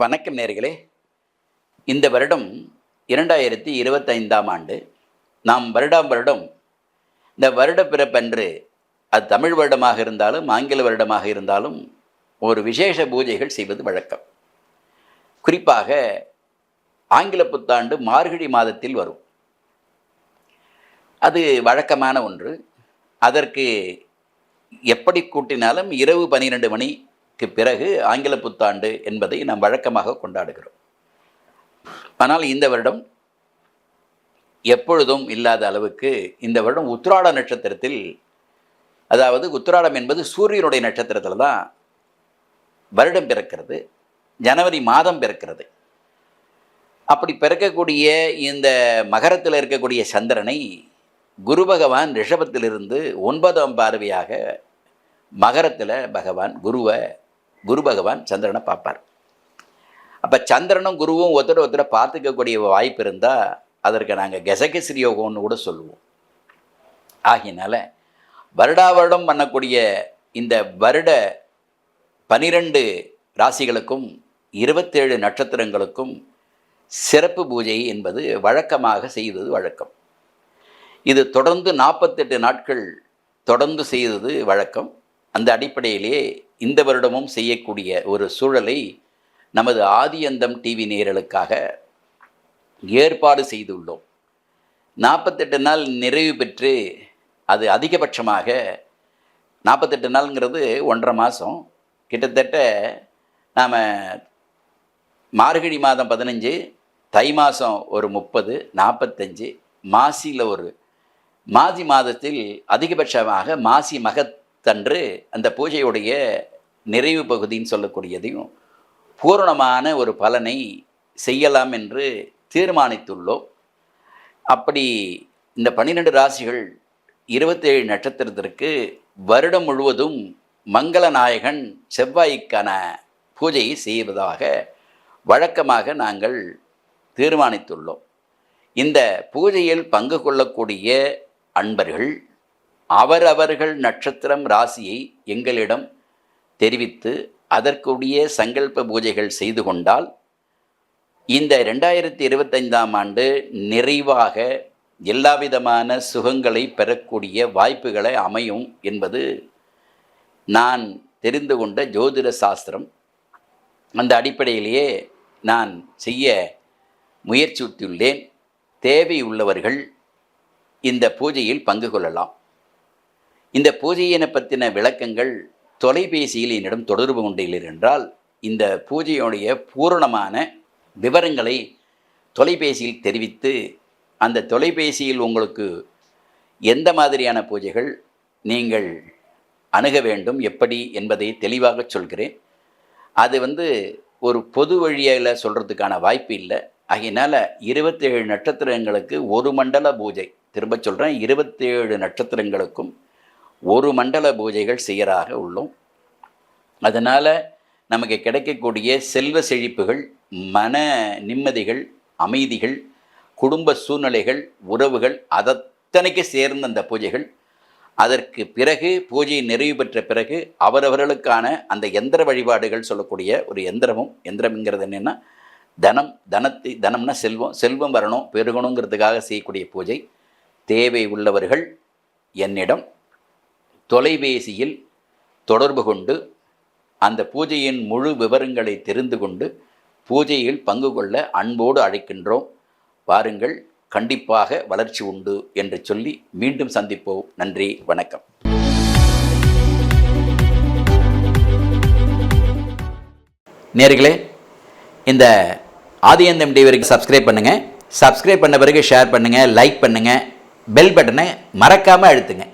வணக்கம் நேர்களே. இந்த வருடம் இரண்டாயிரத்தி இருபத்தைந்தாம் ஆண்டு நாம் வருடாம் வருடம் இந்த வருட பிறப்பன்று அது தமிழ் வருடமாக இருந்தாலும் ஆங்கில வருடமாக இருந்தாலும் ஒரு விசேஷ பூஜைகள் செய்வது வழக்கம். குறிப்பாக ஆங்கில புத்தாண்டு மார்கழி மாதத்தில் வரும். அது வழக்கமான ஒன்று. அதற்கு எப்படி கூட்டினாலும் இரவு பன்னிரெண்டு மணி பிறகு ஆங்கில புத்தாண்டு என்பதை நாம் வழக்கமாக கொண்டாடுகிறோம். ஆனால் இந்த வருடம் எப்பொழுதும் இல்லாத அளவுக்கு இந்த வருடம் உத்திராட நட்சத்திரத்தில் அதாவது உத்திராடம் என்பது சூரியனுடைய நட்சத்திரத்தில் தான் வருடம் பிறக்கிறது ஜனவரி மாதம் பிறக்கிறது. அப்படி பிறக்கக்கூடிய இந்த மகரத்தில் இருக்கக்கூடிய சந்திரனை குரு பகவான் ரிஷபத்திலிருந்து ஒன்பதாம் பார்வையாக மகரத்தில் பகவான் குருவை குரு பகவான் சந்திரனை பார்ப்பார். அப்போ சந்திரனும் குருவும் ஒருத்தர் ஒருத்தரை பார்த்துக்கக்கூடிய வாய்ப்பு இருந்தால் அதற்கு நாங்கள் கெசகெசிரி யோகம்னு கூட சொல்லுவோம். ஆகினால வருடா வருடம் பண்ணக்கூடிய இந்த வருட பனிரெண்டு ராசிகளுக்கும் இருபத்தேழு நட்சத்திரங்களுக்கும் சிறப்பு பூஜை என்பது வழக்கமாக செய்தது வழக்கம். இது தொடர்ந்து நாற்பத்தெட்டு நாட்கள் தொடர்ந்து செய்தது வழக்கம். அந்த அடிப்படையிலே இந்த வருடமும் செய்யக்கூடிய ஒரு சூழலை நமது ஆதியந்தம் டிவி நேரலுக்காக ஏற்பாடு செய்துள்ளோம். நாற்பத்தெட்டு நாள் நிறைவு பெற்று அது அதிகபட்சமாக நாற்பத்தெட்டு நாளுங்கிறது ஒன்றரை மாதம் கிட்டத்தட்ட நாம் மார்கழி மாதம் பதினஞ்சு தை மாதம் ஒரு முப்பது நாற்பத்தஞ்சு மாசியில் ஒரு மாசி மாதத்தில் அதிகபட்சமாக மாசி மகத் தன்று அந்த பூஜையுடைய நிறைவு பகுதின்னு சொல்லக்கூடியதையும் பூரணமான ஒரு பலனை செய்யலாம் என்று தீர்மானித்துள்ளோம். அப்படி இந்த பன்னிரெண்டு ராசிகள் இருபத்தேழு நட்சத்திரத்திற்கு வருடம் முழுவதும் மங்கள நாயகன் செவ்வாய்க்கான பூஜையை செய்வதாக வழக்கமாக நாங்கள் தீர்மானித்துள்ளோம். இந்த பூஜையில் பங்கு கொள்ளக்கூடிய அன்பர்கள் அவரவர்கள் நட்சத்திரம் ராசியை எங்களிடம் தெரிவித்து அதற்குரிய சங்கல்ப பூஜைகள் செய்து கொண்டால் இந்த ரெண்டாயிரத்தி இருபத்தைந்தாம் ஆண்டு நிறைவாக எல்லாவிதமான சுகங்களை பெறக்கூடிய வாய்ப்புகளை அமையும் என்பது நான் தெரிந்து கொண்ட ஜோதிட சாஸ்திரம். அந்த அடிப்படையிலேயே நான் செய்ய முயற்சித்துள்ளேன். தேவை உள்ளவர்கள் இந்த பூஜையில் பங்கு கொள்ளலாம். இந்த பூஜையினை பற்றின விளக்கங்கள் தொலைபேசியில் என்னிடம் தொடர்பு கொண்டீர்கள் என்றால் இந்த பூஜையுடைய பூரணமான விவரங்களை தொலைபேசியில் தெரிவித்து அந்த தொலைபேசியில் உங்களுக்கு எந்த மாதிரியான பூஜைகள் நீங்கள் அணுக வேண்டும் எப்படி என்பதை தெளிவாக சொல்கிறேன். அது வந்து ஒரு பொது வழியில் சொல்கிறதுக்கான வாய்ப்பு இல்லை. ஆகையினால இருபத்தேழு நட்சத்திரங்களுக்கு ஒரு மண்டல பூஜை திரும்ப சொல்கிறேன் இருபத்தேழு நட்சத்திரங்களுக்கும் ஒரு மண்டல பூஜைகள் சீராக உள்ளோம். அதனால் நமக்கு கிடைக்கக்கூடிய செல்வ செழிப்புகள் மன நிம்மதிகள் அமைதிகள் குடும்ப சூழ்நிலைகள் உறவுகள் அதத்தனைக்கு சேர்ந்த அந்த பூஜைகள். அதற்கு பிறகு பூஜை நிறைவு பெற்ற பிறகு அவரவர்களுக்கான அந்த எந்திர வழிபாடுகள் சொல்லக்கூடிய ஒரு எந்திரமும் எந்திரம்ங்கிறது என்னென்னா தனம் தனத்தை தனம்னா செல்வம் செல்வம் வரணும் பெருகணுங்கிறதுக்காக செய்யக்கூடிய பூஜை. தேவை உள்ளவர்கள் என்னிடம் தொலைபேசியில் தொடர்பு கொண்டு அந்த பூஜையின் முழு விவரங்களை தெரிந்து கொண்டு பூஜையில் பங்கு கொள்ள அன்போடு அழைக்கின்றோம். வாருங்கள் கண்டிப்பாக வளர்ச்சி உண்டு என்று சொல்லி மீண்டும் சந்திப்போம். நன்றி வணக்கம். நேர்களே இந்த ஆதியந்தம் டிவிக்கு சப்ஸ்கிரைப் பண்ணுங்கள் சப்ஸ்கிரைப் பண்ண பிறகு ஷேர் பண்ணுங்கள் லைக் பண்ணுங்கள் பெல் பட்டனை மறக்காமல் அழுத்துங்க.